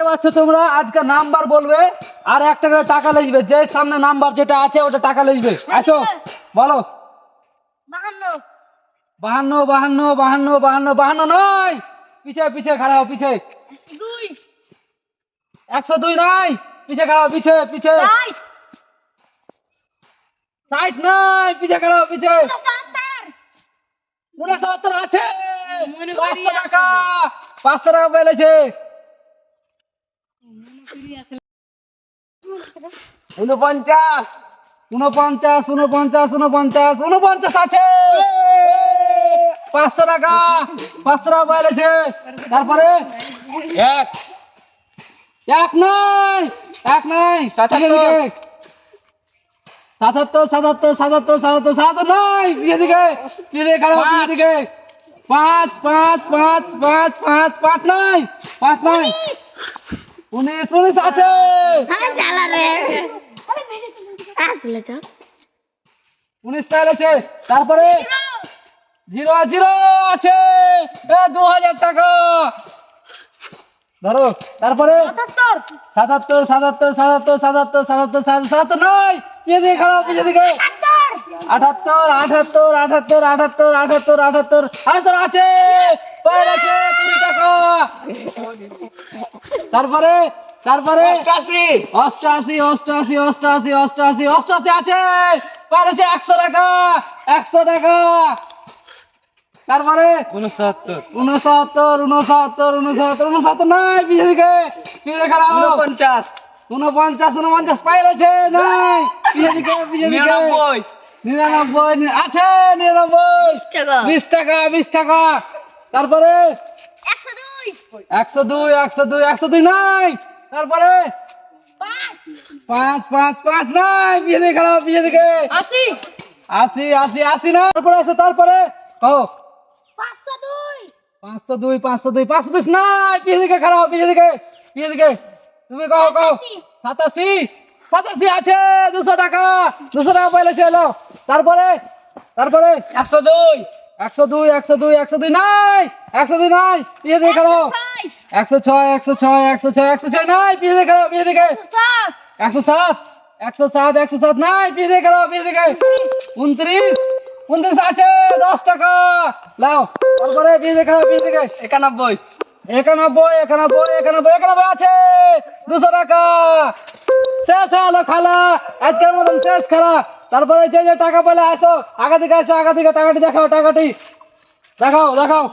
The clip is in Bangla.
পাচ্ছ তোমরা? আজকে নাম্বার বলবে আর একটা করে টাকা লিখবে। যে সামনে নাম্বার যেটা আছে ওটা টাকা লিখবে। আছো? বলো। বাহান্ন। বাহান্ন বাহান্ন বাহান্ন বাহান্ন নয়। পিছে পিছে হও, পিছে একশো দুই নয়। পিছে হও, পিছে পিছে ষাট। নয়। পিছে হও, পিছে সত্তর উনসত্তর আছে। পাঁচশো টাকা। পাঁচশো টাকা পেলেছে। উনপঞ্চাশ উনপঞ্চাশ উনপঞ্চাশ উনপঞ্চাশ উনপঞ্চাশ আছে। পাঁচশো টাকা পাঁচশো টাকা পেলেছে তারপরে এক। এক নয় এক নয় সাতাত্তর। সাতাত্তর সাতাত্তর সাতাত্তর সাতাত্তর সাতাত্তর নয়। বিয়ে দিকে দিকে খারাপ বিয়ে দিকে। পাঁচ পাঁচ পাঁচ পাঁচ পাঁচ পাঁচ নয় পাঁচ নয়। উনিশ উনিশ আছে। হ্যাঁ জ্বালা রে। আসলে তো। উনিশ পেলেছে তারপরে জিরো। জিরো আছে। এ দু হাজার টাকা। ধরো তারপরে সাতাত্তর। সাতাত্তর সাতাত্তর সাতাত্তর সাতাত্তর সাতাত্তর নয়। পিছিয়ে দিকে খারাপ পিছিয়ে দিকে আটাত্তর। আটাত্তর আটাত্তর আটাত্তর আটাত্তর আটাত্তর আটাত্তর আছে। আছে তারপরে তারপরে। অষ্টাশি। অষ্টআশি অষ্টআশি অষ্টআশি অষ্টআশি আছে। আছে একশো টাকা একশো টাকা। তারপরে উনসত্তর উনসত্তর উনসত্তর উনসত্তর উনসত্তর নয় পিছিয়ে দিকে পিছিয়ে খারাপ। উনপঞ্চাশ উনপঞ্চাশ উনপঞ্চাশ পাইলেছে নাই। পিছিয়ে দিকে পিছিয়ে দিকে নিরানব্বই নিরানব্বই আছে নিরানব্বই। টাকা। বিশ টাকা বিশ টাকা। তারপরে একশো দুই একশো দুই একশো দুই নাই। তারপরে? পাঁচ। পাঁচ পাঁচ নাই। দিকে দিকে আশি। আশি আশি আশি না তারপরে আছে তারপরে? ও পাঁচশো দুই। পাঁচশো দুই পাঁচশো দুই পাঁচশো দুই নাই। দিকে তুমি সাতাশি। সাতাশি? আছে দুশো টাকা। দুশো টাকা তারপরে? তারপরে? একশো দুই। একশো দুই একশো দুই একশো দুই নাই! একশো দুই নাই! পিছিয়ে একশো ছয়! একশো ছয় একশো ছয় একশো ছয় নাই! পিছিয়ে পিছিয়ে একশো সাত! একশো সাত একশো সাত নাই! পিছিয়ে পিছিয়ে উনত্রিশ! উনত্রিশ আছে! দশ টাকা! লাও তারপরে পিছিয়ে খারাপ পিছিয়ে দিকে একানব্বই। একানব্বই একানব্বই একানব্বই একানব্বই আছে! দুশো টাকা! শেষ হলো খেলা। আজকের মতন শেষ খেলা। তারপরে যে যে টাকা পেলে আসো, আগা দিকে আসো, আগা দিকে টাকাটি দেখাও টাকাটি। দেখাও দেখাও।